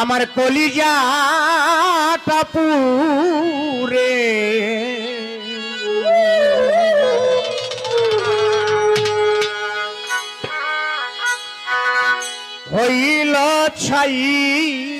আমার কলিজা পুরে। হইল ছাই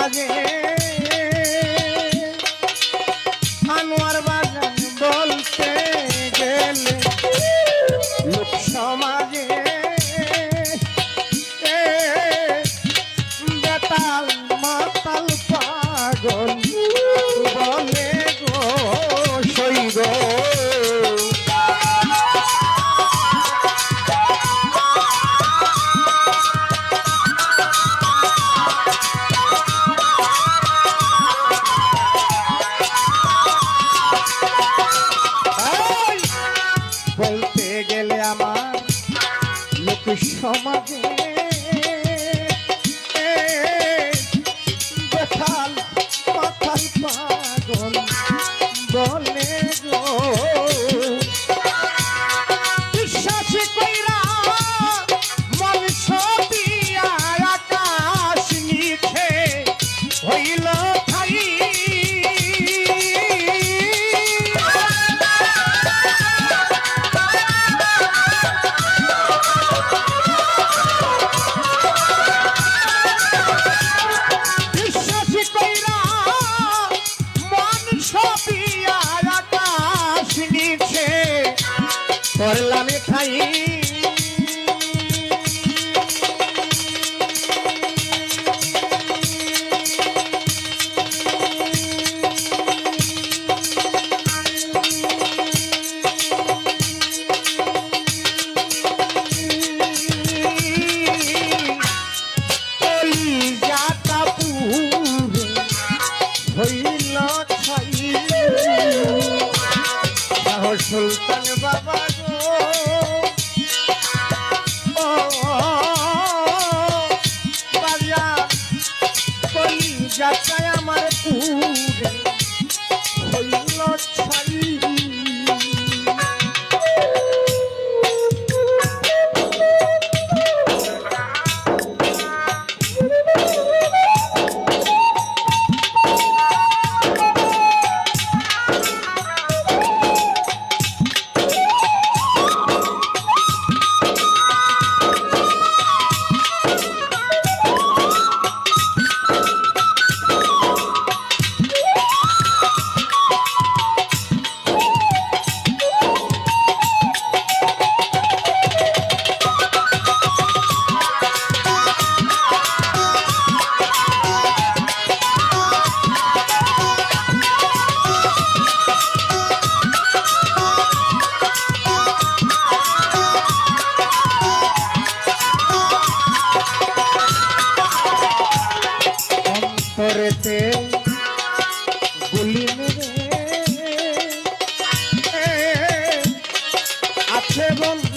মাঝে só সাথে আমার কুল কেবল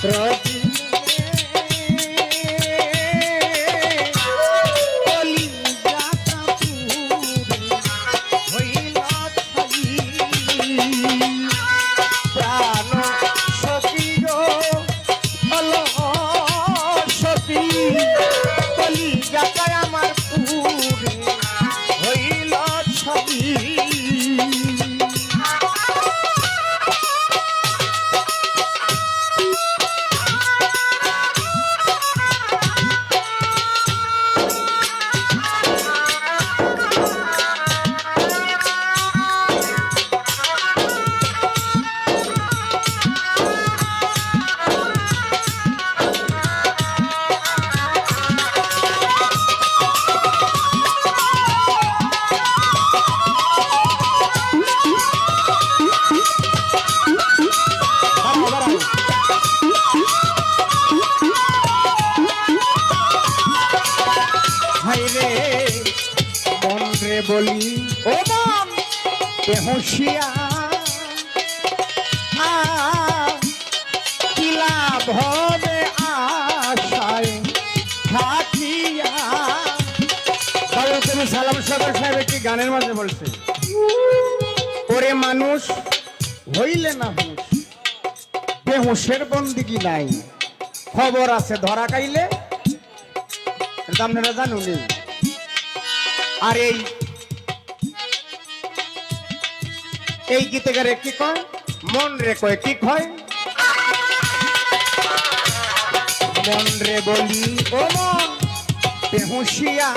Prati. ও সালাম সদর সাহেব একটি গানের মাঝে বলছে ওরে মানুষ হইলে না হুঁশ বেহুশের বন্দিগি নাই খবর আছে ধরা খাইলে আপনারা জানুনি আর এই এই গীতে গারে কি কয়? মন রে কয়, কি কয়? মন রে বলি, ও মন বেহুশিয়া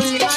train.